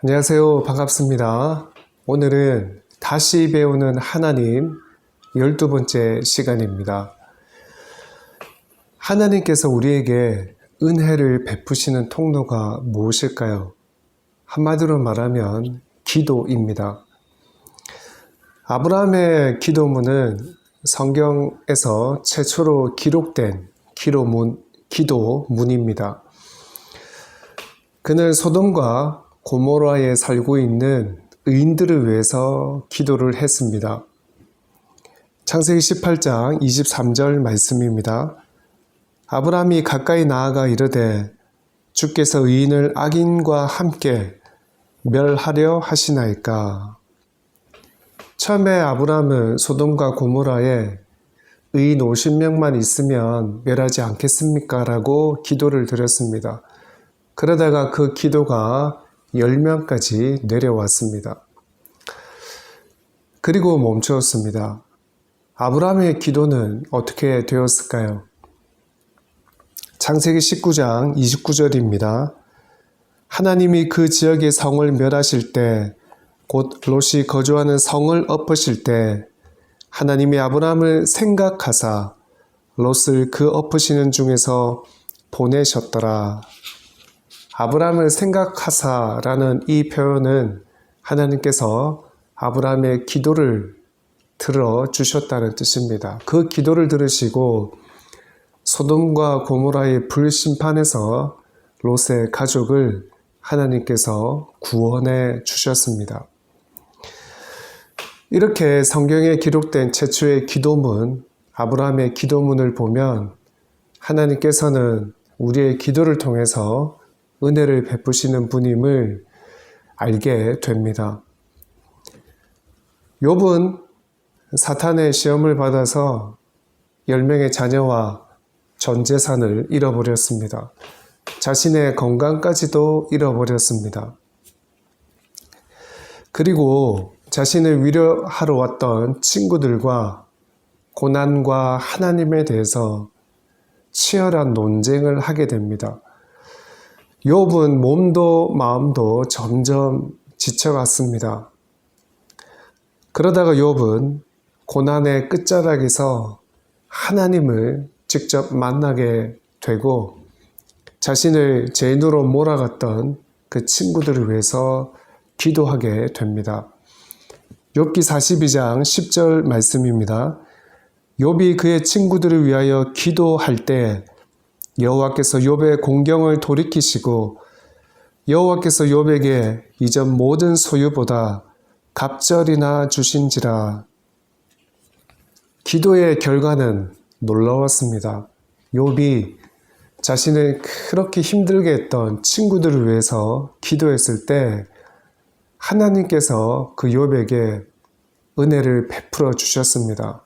안녕하세요. 반갑습니다. 오늘은 다시 배우는 하나님 12번째 시간입니다. 하나님께서 우리에게 은혜를 베푸시는 통로가 무엇일까요? 한마디로 말하면 기도입니다. 아브라함의 기도문은 성경에서 최초로 기록된 기도문, 기도문입니다. 그는 소돔과 고모라에 살고 있는 의인들을 위해서 기도를 했습니다. 창세기 18장 23절 말씀입니다. 아브라함이 가까이 나아가 이르되 주께서 의인을 악인과 함께 멸하려 하시나이까. 처음에 아브라함은 소돔과 고모라에 의인 50명만 있으면 멸하지 않겠습니까? 라고 기도를 드렸습니다. 그러다가 그 기도가 10명까지 내려왔습니다. 그리고 멈추었습니다. 아브라함의 기도는 어떻게 되었을까요? 창세기 19장 29절입니다. 하나님이 그 지역의 성을 멸하실 때, 곧 롯이 거주하는 성을 엎으실 때, 하나님이 아브라함을 생각하사 롯을 그 엎으시는 중에서 보내셨더라. 아브라함을 생각하사라는 이 표현은 하나님께서 아브라함의 기도를 들어 주셨다는 뜻입니다. 그 기도를 들으시고 소돔과 고모라의 불심판에서 롯의 가족을 하나님께서 구원해 주셨습니다. 이렇게 성경에 기록된 최초의 기도문, 아브라함의 기도문을 보면 하나님께서는 우리의 기도를 통해서 은혜를 베푸시는 분임을 알게 됩니다. 욥은 사탄의 시험을 받아서 10명의 자녀와 전 재산을 잃어버렸습니다. 자신의 건강까지도 잃어버렸습니다. 그리고 자신을 위로하러 왔던 친구들과 고난과 하나님에 대해서 치열한 논쟁을 하게 됩니다. 욥은 몸도 마음도 점점 지쳐갔습니다. 그러다가 욥은 고난의 끝자락에서 하나님을 직접 만나게 되고 자신을 죄인으로 몰아갔던 그 친구들을 위해서 기도하게 됩니다. 욥기 42장 10절 말씀입니다. 욥이 그의 친구들을 위하여 기도할 때 여호와께서 욥의 공경을 돌이키시고 여호와께서 욥에게 이전 모든 소유보다 갑절이나 주신지라. 기도의 결과는 놀라웠습니다. 욥이 자신을 그렇게 힘들게 했던 친구들을 위해서 기도했을 때 하나님께서 그 욥에게 은혜를 베풀어 주셨습니다.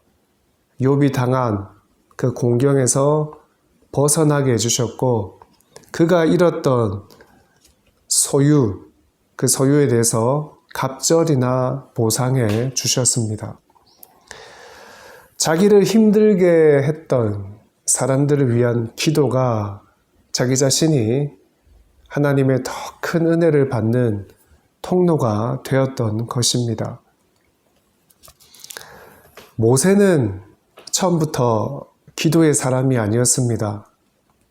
욥이 당한 그 공경에서 벗어나게 해주셨고 그가 잃었던 소유, 그 소유에 대해서 갑절이나 보상해 주셨습니다. 자기를 힘들게 했던 사람들을 위한 기도가 자기 자신이 하나님의 더 큰 은혜를 받는 통로가 되었던 것입니다. 모세는 처음부터 기도의 사람이 아니었습니다.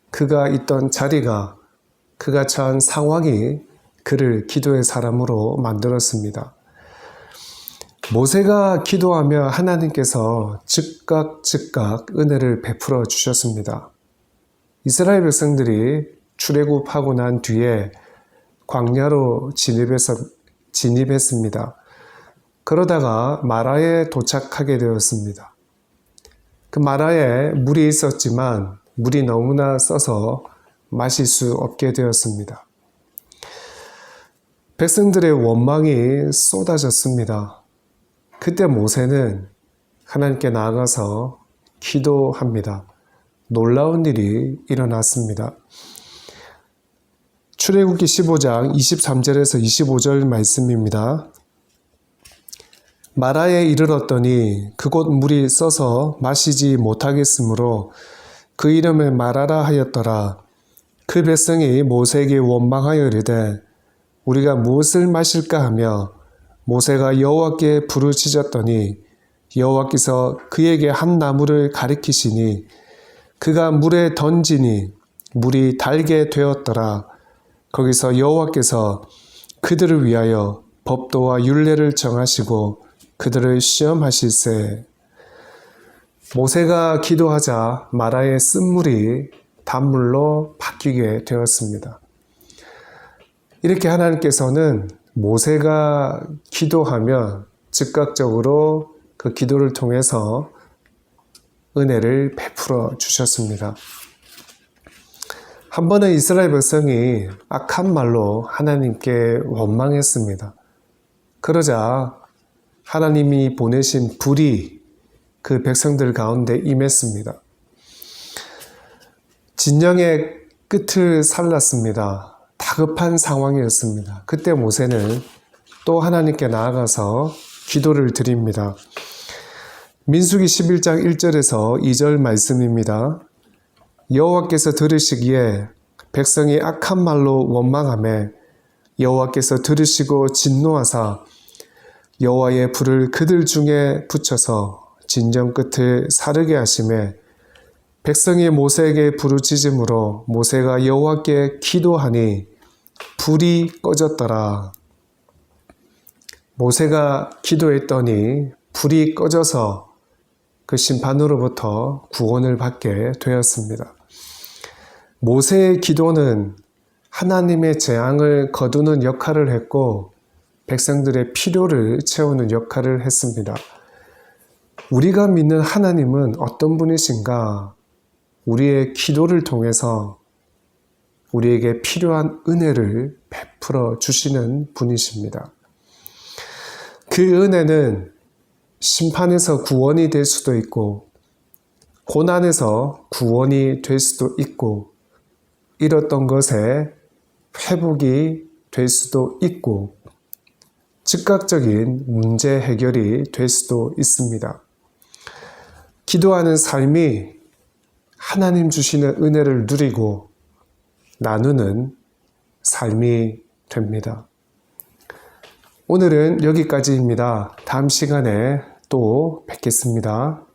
그가 있던 자리가, 그가 처한 상황이 그를 기도의 사람으로 만들었습니다. 모세가 기도하며 하나님께서 즉각 즉각 은혜를 베풀어 주셨습니다. 이스라엘 백성들이 출애굽하고 난 뒤에 광야로 진입해서 진입했습니다. 그러다가 마라에 도착하게 되었습니다. 그 마라에 물이 있었지만 물이 너무나 써서 마실 수 없게 되었습니다. 백성들의 원망이 쏟아졌습니다. 그때 모세는 하나님께 나아가서 기도합니다. 놀라운 일이 일어났습니다. 출애굽기 15장 23절에서 25절 말씀입니다. 마라에 이르렀더니 그곳 물이 써서 마시지 못하겠으므로 그 이름을 마라라 하였더라. 그 백성이 모세에게 원망하여 이르되 우리가 무엇을 마실까 하며 모세가 여호와께 부르짖었더니 여호와께서 그에게 한 나무를 가리키시니 그가 물에 던지니 물이 달게 되었더라. 거기서 여호와께서 그들을 위하여 법도와 율례를 정하시고 그들을 시험하실세. 모세가 기도하자 마라의 쓴물이 단물로 바뀌게 되었습니다. 이렇게 하나님께서는 모세가 기도하면 즉각적으로 그 기도를 통해서 은혜를 베풀어 주셨습니다. 한 번은 이스라엘 백성이 악한 말로 하나님께 원망했습니다. 그러자 하나님이 보내신 불이 그 백성들 가운데 임했습니다. 진영의 끝을 살랐습니다. 다급한 상황이었습니다. 그때 모세는 또 하나님께 나아가서 기도를 드립니다. 민수기 11장 1절에서 2절 말씀입니다. 여호와께서 들으시기에 백성이 악한 말로 원망하며 여호와께서 들으시고 진노하사 여호와의 불을 그들 중에 붙여서 진정 끝을 사르게 하심에 백성이 모세에게 부르짖음으로 모세가 여호와께 기도하니 불이 꺼졌더라. 모세가 기도했더니 불이 꺼져서 그 심판으로부터 구원을 받게 되었습니다. 모세의 기도는 하나님의 재앙을 거두는 역할을 했고 백성들의 필요를 채우는 역할을 했습니다. 우리가 믿는 하나님은 어떤 분이신가? 우리의 기도를 통해서 우리에게 필요한 은혜를 베풀어 주시는 분이십니다. 그 은혜는 심판에서 구원이 될 수도 있고, 고난에서 구원이 될 수도 있고, 잃었던 것에 회복이 될 수도 있고, 즉각적인 문제 해결이 될 수도 있습니다. 기도하는 삶이 하나님 주시는 은혜를 누리고 나누는 삶이 됩니다. 오늘은 여기까지입니다. 다음 시간에 또 뵙겠습니다.